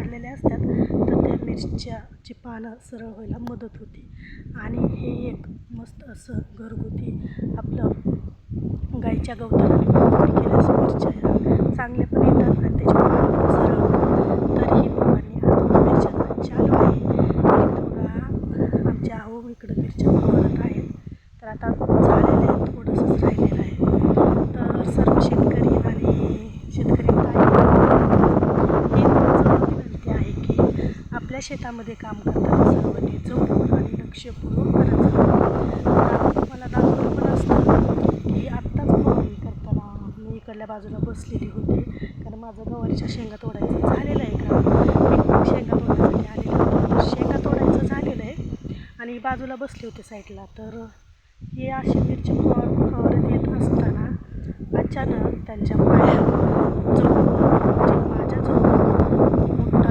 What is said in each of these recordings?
पडलेल्या असतात तर त्या मिरच्याची पानं सरळ व्हायला मदत होते. आणि हे एक मस्त असं घरगुती आपलं गाईच्या गवताने केल्यास मिरच्या ह्या चांगल्या पण येतात आणि त्याची सरळ तर ही फवारणी मिरच्या चालू आहे. बघा आमच्या आहो इकडं मिरच्या फवारत आहेत तर आता झालेलं आहे थोडंसंच राहिलेलं आहे तर सर्व शेतकरी आणि शेतकरी ताई ही तुमचं विनंती आहे की आपल्या शेतामध्ये काम करताना सर्वांनी जपून आणि लक्षपूर्वक करत मला दाखवलं पण असतं की आत्ताच फवारणी करताना मी इकडल्या बाजूला बसलेली होती कारण माझं गवारीच्या शेंगा तोडायचं झालेलं आहे का शेंगा तोडण्यासाठी आलेलं होतं शेंगा तोडायचं झालेलं आहे आणि बाजूला बसले होते साईडला तर हे अशी मिरची फवार फवारत येत असताना अचानक त्यांच्या पायात जो म्हणजे माझ्या जो मोठा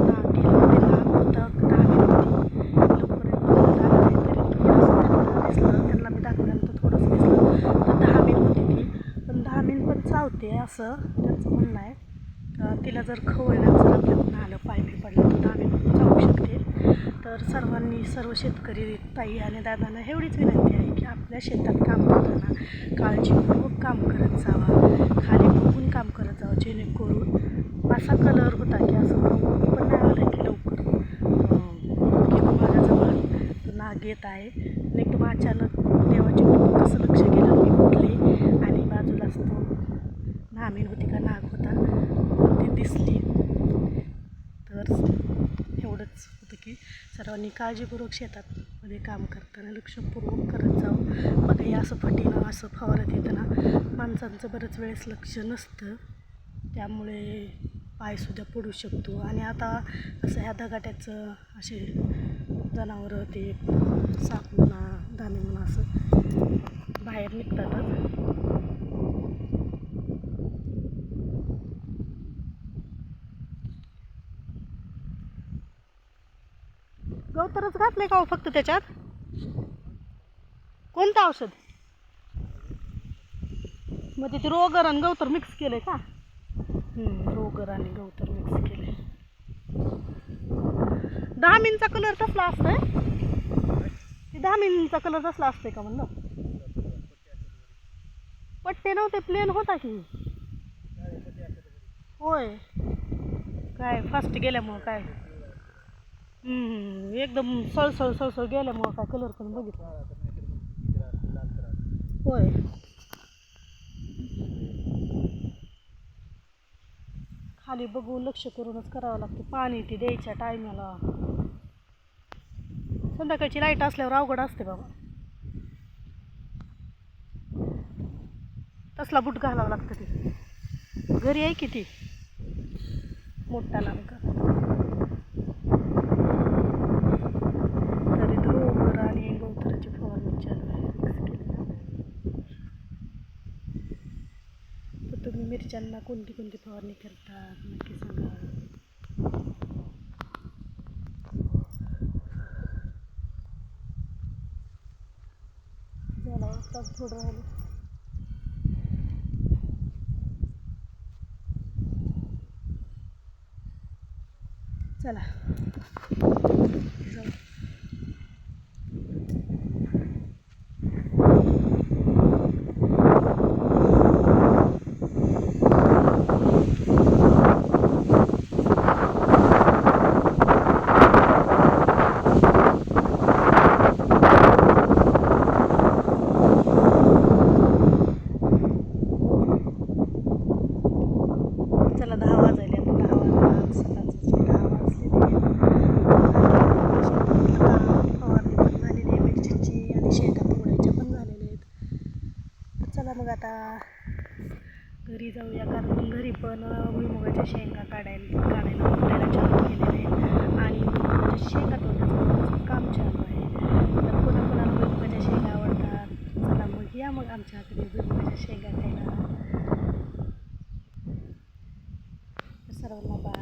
नाग गेला ते नाग होतं धामी होती लवकर बघण्यात आलं नाही तरी थोडंसं त्यांना दिसलं त्यांना मी दाखवल्यानंतर थोडंसं दिसलं तर दहा मिन होती ती पण दहा मिन ते असं त्यांचं म्हणणं आहे. का तिला जर खवळलं जर आपल्याकडून आलं पाय बी पडलं तर आम्ही जाऊ शकते. तर सर्वांनी सर्व शेतकरी ताई आणि दादांना एवढीच विनंती आहे की आपल्या शेतात काम करताना काळजीपूर्वक काम करत जावा. खाली बघून काम करत जावं जेणेकरून असा कलर होता की असं पण नाही आलं की लवकर. की माझ्याजवळ नाग येत आहे. आणि एकदम अचानक देवाची कृपा कसं लक्ष गेलं मी उठले आणि बाजूलाच तो धामीन होती का? नाग होता. ती दिसली. तर एवढंच होतं की सर्वांनी काळजीपूर्वक शेतात मध्ये काम करताना लक्षपूर्वक करत जावं. मग हे असं फटीनं असं फवारत येताना माणसांचं बरंच वेळेस लक्ष नसतं. त्यामुळे पायसुद्धा पडू शकतो. आणि आता असं ह्या दगाट्याचं असे जनावरं ते साप म्हणा दाणे म्हणा असं बाहेर निघतातच. गवतरच घातलंय का हो फक्त त्याच्यात? कोणतं औषध? मग ते रोगर आणि गवतर मिक्स केलंय का? रोगर आणि गवतर मिक्स दहा मिनचा कलर तसला असतोय? ते दहा मिनचा कलर तसला असतोय का म्हणलं? पट्टे नव्हते प्लेन होता की. होय. काय फास्ट गेल्यामुळं काय? एकदम सळसळ सळसळ गेल्यामुळं काय कलर पण बघितला होय. खाली बघून लक्ष करूनच करावं लागतं. पाणी ते द्यायच्या टायमाला संध्याकाळची लाइट असल्यावर अवघड असते बाबा. तसला बूट घालावं लागतं ते. घरी आहे की ती मोठा लांब तरी रोगर आणि गवतराची फवारणी चालू आहे तर तुम्ही मिरच्यांना कोणती कोणती फवारणी करतात नक्की सांगा. झालं थोडं राहिलं चला. जाऊ दहा वाजायला दहा वाजता सकाळचे दहा वाजले फवारणी पण झालेली आहे मिरचीची आणि शेंगा तोडायच्या पण झालेल्या आहेत. चला मग आता घरी जाऊया कारण घरी पण भुईमुगाच्या शेंगा काढायला काढायला कुटायला चालू केलेले आहेत. आणि शेंगा तोडण्याचं काम चालू आहे. तर कोणा कोणाला भुईमुगाच्या शेंगा आवडतात. चला मग या मग आमच्याकडे भुईमुगाच्या शेंगा खायला. तर सर्वांना बाय